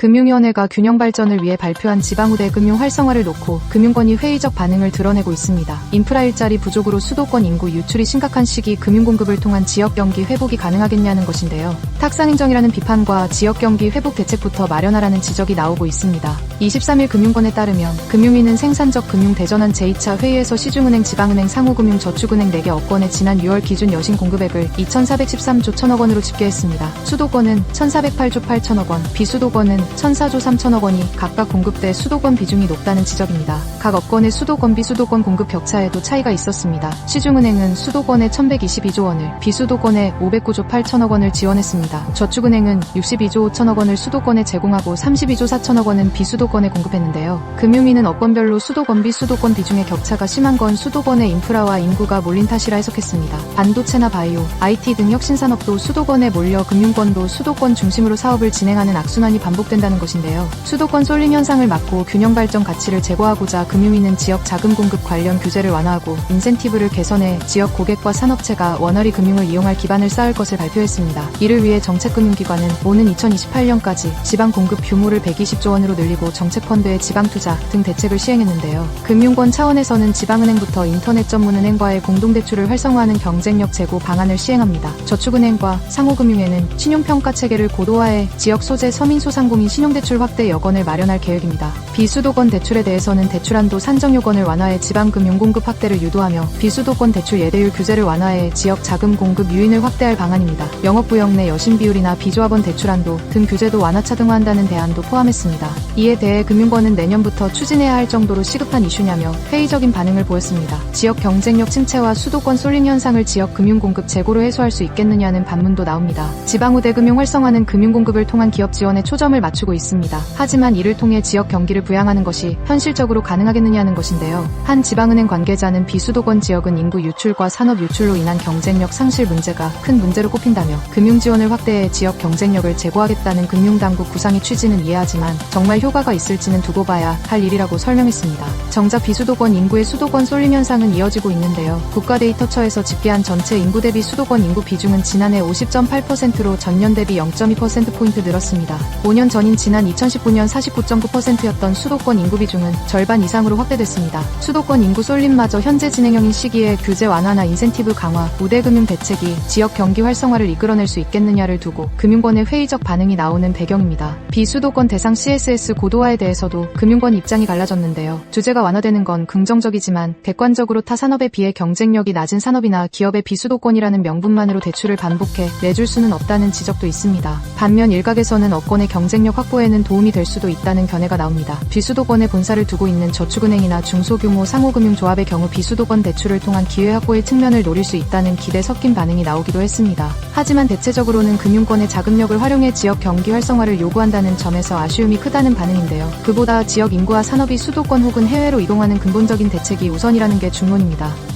금융위원회가 균형 발전을 위해 발표한 지방우대 금융 활성화를 놓고 금융권이 회의적 반응을 드러내고 있습니다. 인프라 일자리 부족으로 수도권 인구 유출이 심각한 시기 금융 공급을 통한 지역 경기 회복이 가능하겠냐는 것인데요. 탁상행정이라는 비판과 지역 경기 회복 대책부터 마련하라는 지적이 나오고 있습니다. 23일 금융권에 따르면 금융위는 생산적 금융 대전환 제2차 회의에서 시중은행, 지방은행, 상호금융, 저축은행 4개 업권의 지난 6월 기준 여신 공급액을 2,413조 1천억 원으로 집계했습니다. 수도권은 1,408조 8천억 원, 비수도권은 1,004조 3천억 원이 각각 공급돼 수도권 비중이 높다는 지적입니다. 각 업권의 수도권 비수도권 공급 격차에도 차이가 있었습니다. 시중은행은 수도권에 1,122조 원을, 비수도권에 509조 8천억 원을 지원했습니다. 저축은행은 62조 5천억 원을 수도권에 제공하고 32조 4천억 원은 비수도권 에 공급했는데요. 금융위는 업권별로 수도권 비 수도권 비중의 격차가 심한 건 수도권의 인프라와 인구가 몰린 탓이라 해석했습니다. 반도체나 바이오, IT 등 혁신산업도 수도권에 몰려 금융권도 수도권 중심으로 사업을 진행하는 악순환이 반복된다는 것인데요. 수도권 쏠림 현상을 막고 균형 발전 가치를 제고하고자 금융위는 지역 자금 공급 관련 규제를 완화하고 인센티브를 개선해 지역 고객과 산업체가 원활히 금융을 이용할 기반을 쌓을 것을 발표했습니다. 이를 위해 정책금융기관은 오는 2028년까지 지방 공급 규모를 120조 원으로 늘리고 정책펀드의 지방 투자 등 대책을 시행했는데요. 금융권 차원에서는 지방은행부터 인터넷 전문 은행과의 공동대출을 활성화하는 경쟁력 제고 방안을 시행합니다. 저축은행과 상호금융회는 신용평가 체계를 고도화해 지역 소재 서민 소상공인 신용대출 확대 여건을 마련할 계획입니다. 비수도권 대출에 대해서는 대출한도 산정 요건을 완화해 지방금융 공급 확대를 유도하며 비수도권 대출 예대율 규제를 완화해 지역 자금 공급 유인을 확대할 방안입니다. 영업구역 내 여신 비율이나 비조합원 대출한도 등 규제도 완화 차등화한다는 대안도 포함했습니다. 이에 대해 금융권은 내년부터 추진해야 할 정도로 시급한 이슈냐며 회의적인 반응을 보였습니다. 지역 경쟁력 침체와 수도권 쏠림 현상을 지역 금융 공급 재고로 해소할 수 있겠느냐는 반문도 나옵니다. 지방우대 금융 활성화는 금융 공급을 통한 기업 지원에 초점을 맞추고 있습니다. 하지만 이를 통해 지역 경기를 부양하는 것이 현실적으로 가능하겠느냐는 것인데요. 한 지방은행 관계자는 비수도권 지역은 인구 유출과 산업 유출로 인한 경쟁력 상실 문제가 큰 문제로 꼽힌다며 금융 지원을 확대해 지역 경쟁력을 제고하겠다는 금융당국 구상의 취지는 이해하지만 정말 효과가 있을지는 두고 봐야 할 일이라고 설명했습니다. 정작 비수도권 인구의 수도권 쏠림 현상은 이어지고 있는데요. 국가데이터처에서 집계한 전체 인구 대비 수도권 인구 비중은 지난해 50.8%로 전년 대비 0.2%포인트 늘었습니다. 5년 전인 지난 2019년 49.9%였던 수도권 인구 비중은 절반 이상으로 확대됐습니다. 수도권 인구 쏠림마저 현재 진행형인 시기에 규제 완화나 인센티브 강화, 우대금융 대책이 지역 경기 활성화를 이끌어낼 수 있겠느냐를 두고 금융권의 회의적 반응이 나오는 배경입니다. 비수도권 대상 CSS 고도 화에 대해서도 금융권 입장이 갈라졌는데요. 주제가 완화되는 건 긍정적이지만 객관적으로 타 산업에 비해 경쟁력이 낮은 산업이나 기업의 비수도권이라는 명분만으로 대출을 반복해 내줄 수는 없다는 지적도 있습니다. 반면 일각에서는 업권의 경쟁력 확보에는 도움이 될 수도 있다는 견해가 나옵니다. 비수도권에 본사를 두고 있는 저축은행이나 중소규모 상호금융조합의 경우 비수도권 대출을 통한 기회 확보의 측면을 노릴 수 있다는 기대 섞인 반응이 나오기도 했습니다. 하지만 대체적으로는 금융권의 자금력을 활용해 지역 경기 활성화를 요구한다는 점에서 아쉬움이 크다는 반응 인데요. 그보다 지역 인구와 산업이 수도권 혹은 해외로 이동하는 근본적인 대책이 우선이라는 게 중론입니다.